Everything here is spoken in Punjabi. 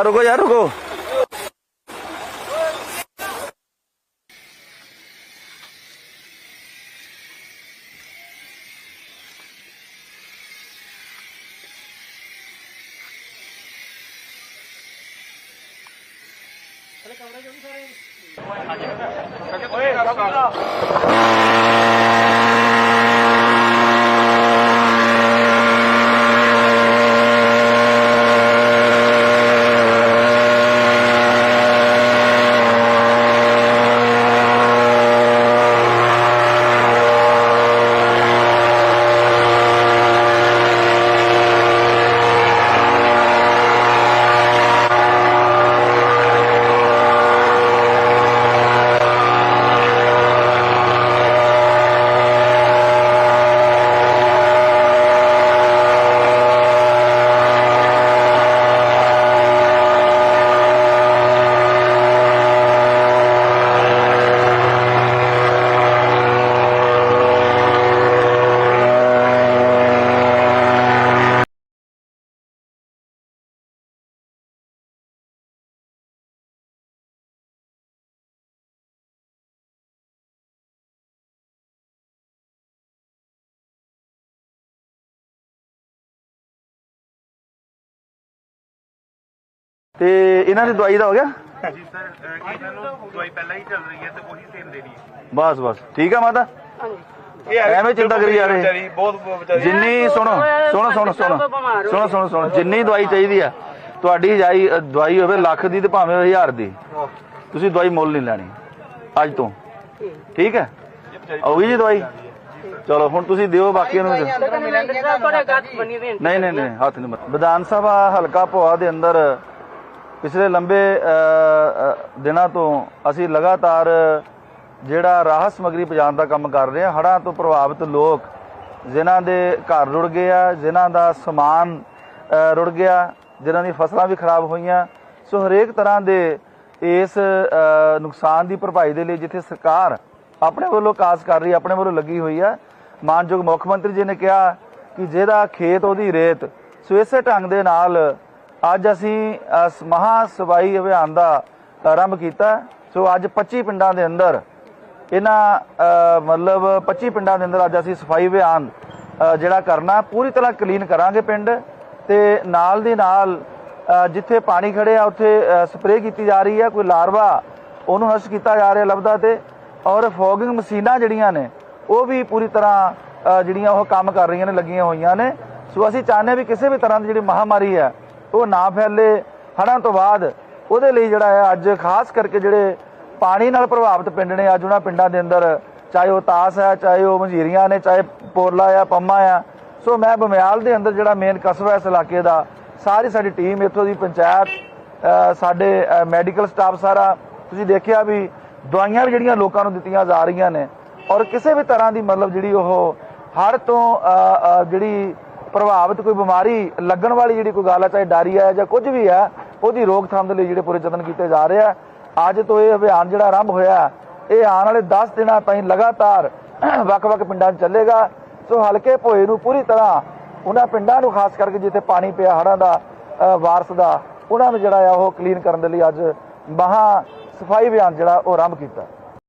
रुको यार रुको Oye, ਤੇ ਇਹਨਾਂ ਦੀ ਦਵਾਈ ਦਾ ਹੋ ਗਿਆ ਜੀ ਸਰ ਅਹ ਇਹਨਾਂ ਨੂੰ ਦਵਾਈ ਪਹਿਲਾਂ ਹੀ ਚੱਲ ਰਹੀ ਹੈ ਤੇ ਉਹੀ ਸੇਮ ਦੇਣੀ ਹੈ ਬਸ ਬਸ ਠੀਕ ਆ ਮਾਤਾ ਇਹ ਐਵੇਂ ਚਿੰਤਾ ਕਰੀ ਜਾ ਰਹੇ। ਬਹੁਤ ਵਿਚਾਰੀ ਜਿੰਨੀ ਸੁਣੋ ਸੁਣੋ ਸੁਣੋ ਸੁਣੋ ਸੁਣੋ ਸੁਣੋ ਸੁਣੋ ਜਿੰਨੀ ਦਵਾਈ ਚਾਹੀਦੀ ਆ ਤੁਹਾਡੀ ਜਾਈ ਦਵਾਈ ਹੋਵੇ ਲੱਖ ਦੀ ਤੇ ਭਾਵੇਂ ਹਜ਼ਾਰ ਦੀ ਤੁਸੀਂ ਦਵਾਈ ਮੁੱਲ ਨਹੀਂ ਲੈਣੀ ਅੱਜ ਤੋਂ ਠੀਕ ਹੈ ਗਈ ਜੀ ਦਵਾਈ ਚਲੋ ਹੁਣ ਤੁਸੀਂ ਦਿਓ ਬਾਕੀਆਂ ਨੂੰ ਨਹੀਂ ਨਹੀਂ ਨਹੀਂ ਹੱਥ ਨਹੀਂ ਵਿਧਾਨ ਸਭਾ ਹਲਕਾ ਭੋਆ ਦੇ ਅੰਦਰ ਪਿਛਲੇ ਲੰਬੇ ਦਿਨਾਂ ਤੋਂ ਅਸੀਂ ਲਗਾਤਾਰ ਜਿਹੜਾ ਰਾਹਤ ਸਮਗਰੀ ਪਹੁੰਚਾਉਣ ਦਾ ਕੰਮ ਕਰ ਰਹੇ ਹਾਂ, ਹੜ੍ਹਾਂ ਤੋਂ ਪ੍ਰਭਾਵਿਤ ਲੋਕ ਜਿਨ੍ਹਾਂ ਦੇ ਘਰ ਰੁੜ ਗਏ ਆ, ਜਿਨ੍ਹਾਂ ਦਾ ਸਮਾਨ ਰੁੜ ਗਿਆ, ਜਿਨ੍ਹਾਂ ਦੀ ਫਸਲਾਂ ਵੀ ਖਰਾਬ ਹੋਈਆਂ। ਸੋ ਹਰੇਕ ਤਰ੍ਹਾਂ ਦੇ ਇਸ ਨੁਕਸਾਨ ਦੀ ਭਰਪਾਈ ਦੇ ਲਈ ਜਿੱਥੇ ਸਰਕਾਰ ਆਪਣੇ ਵੱਲੋਂ ਕਾਸ ਕਰ ਰਹੀ ਆਪਣੇ ਵੱਲੋਂ ਲੱਗੀ ਹੋਈ ਹੈ, ਮਾਨਯੋਗ ਮੁੱਖ ਮੰਤਰੀ ਜੀ ਨੇ ਕਿਹਾ ਕਿ ਜਿਹਦਾ ਖੇਤ ਉਹਦੀ ਰੇਤ ਸੋ ਇਸੇ ਢੰਗ ਦੇ ਨਾਲ ਅੱਜ ਅਸੀਂ ਇਸ ਮਹਾ ਸਵਾਈ ਅਭਿਆਨ ਦਾ ਆਰੰਭ ਕੀਤਾ। ਸੋ ਅੱਜ 25 ਪਿੰਡਾਂ ਦੇ ਅੰਦਰ ਇਹਨਾਂ ਮਤਲਬ 25 ਪਿੰਡਾਂ ਦੇ ਅੰਦਰ ਅੱਜ ਅਸੀਂ ਸਫ਼ਾਈ ਅਭਿਆਨ ਜਿਹੜਾ ਕਰਨਾ, ਪੂਰੀ ਤਰ੍ਹਾਂ ਕਲੀਨ ਕਰਾਂਗੇ ਪਿੰਡ ਤੇ ਨਾਲ ਦੀ ਨਾਲ ਜਿੱਥੇ ਪਾਣੀ ਖੜਿਆ ਉੱਥੇ ਸਪਰੇਅ ਕੀਤੀ ਜਾ ਰਹੀ ਹੈ, ਕੋਈ ਲਾਰਵਾ ਉਹਨੂੰ ਨਸ਼ਟ ਕੀਤਾ ਜਾ ਰਿਹਾ ਲੱਭਦਾ ਤੇ ਔਰ ਫੋਗਿੰਗ ਮਸ਼ੀਨਾਂ ਜਿਹੜੀਆਂ ਨੇ, ਉਹ ਵੀ ਪੂਰੀ ਤਰ੍ਹਾਂ ਜਿਹੜੀਆਂ ਉਹ ਕੰਮ ਕਰ ਰਹੀਆਂ ਨੇ, ਲੱਗੀਆਂ ਹੋਈਆਂ ਨੇ। ਸੋ ਅਸੀਂ ਚਾਹੁੰਦੇ ਹਾਂ ਵੀ ਕਿਸੇ ਵੀ ਤਰ੍ਹਾਂ ਦੀ ਜਿਹੜੀ ਮਹਾਮਾਰੀ ਹੈ ਉਹ ਨਾ ਫੈਲੇ ਹੜ੍ਹਾਂ ਤੋਂ ਬਾਅਦ ਉਹਦੇ ਲਈ ਜਿਹੜਾ ਹੈ ਅੱਜ ਖਾਸ ਕਰਕੇ ਜਿਹੜੇ ਪਾਣੀ ਨਾਲ ਪ੍ਰਭਾਵਿਤ ਪਿੰਡ ਨੇ ਅੱਜ ਉਹਨਾਂ ਪਿੰਡਾਂ ਦੇ ਅੰਦਰ, ਚਾਹੇ ਉਹ ਤਾਸ ਹੈ, ਚਾਹੇ ਉਹ ਮਝੀਰੀਆਂ ਨੇ, ਚਾਹੇ ਪੋਰਲਾ ਆ ਪੰਮਾ ਆ ਸੋ ਮੈਂ ਬਮਿਆਲ ਦੇ ਅੰਦਰ ਜਿਹੜਾ ਮੇਨ ਕਸਬਾ ਇਸ ਇਲਾਕੇ ਦਾ, ਸਾਰੀ ਸਾਡੀ ਟੀਮ ਇੱਥੋਂ ਦੀ ਪੰਚਾਇਤ ਸਾਡੇ ਮੈਡੀਕਲ ਸਟਾਫ ਸਾਰਾ, ਤੁਸੀਂ ਦੇਖਿਆ ਵੀ ਦਵਾਈਆਂ ਵੀ ਜਿਹੜੀਆਂ ਲੋਕਾਂ ਨੂੰ ਦਿੱਤੀਆਂ ਜਾ ਰਹੀਆਂ ਨੇ ਔਰ ਕਿਸੇ ਵੀ ਤਰ੍ਹਾਂ ਦੀ ਮਤਲਬ ਜਿਹੜੀ ਉਹ ਹੜ ਤੋਂ ਜਿਹੜੀ ਪ੍ਰਭਾਵਿਤ ਕੋਈ ਬਿਮਾਰੀ ਲੱਗਣ ਵਾਲੀ ਜਿਹੜੀ ਕੋਈ ਗੱਲ ਹੈ ਚਾਹੇ ਡਾਰੀਆ ਹੈ ਜਾਂ ਕੁਝ ਵੀ ਹੈ ਉਹਦੀ ਰੋਕਥਾਮ ਦੇ ਲਈ ਜਿਹੜੇ ਪੂਰੇ ਯਤਨ ਕੀਤੇ ਜਾ ਰਹੇ ਆ। ਅੱਜ ਤੋਂ ਇਹ ਅਭਿਆਨ ਜਿਹੜਾ ਆਰੰਭ ਹੋਇਆ, ਇਹ ਆਉਣ ਵਾਲੇ 10 ਦਿਨਾਂ ਤਾਈਂ ਲਗਾਤਾਰ ਵੱਖ-ਵੱਖ ਪਿੰਡਾਂ 'ਚ ਚੱਲੇਗਾ। ਸੋ ਹਲਕੇ ਭੋਏ ਨੂੰ ਪੂਰੀ ਤਰ੍ਹਾਂ ਉਹਨਾਂ ਪਿੰਡਾਂ ਨੂੰ, ਖਾਸ ਕਰਕੇ ਜਿੱਥੇ ਪਾਣੀ ਪਿਆ ਹੜ੍ਹਾਂ ਦਾ ਵਾਰਸ ਦਾ, ਉਹਨਾਂ ਨੂੰ ਜਿਹੜਾ ਆ ਉਹ ਕਲੀਨ ਕਰਨ ਦੇ ਲਈ ਅੱਜ ਮਹਾ ਸਫ਼ਾਈ ਅਭਿਆਨ ਜਿਹੜਾ ਉਹ ਆਰੰਭ ਕੀਤਾ।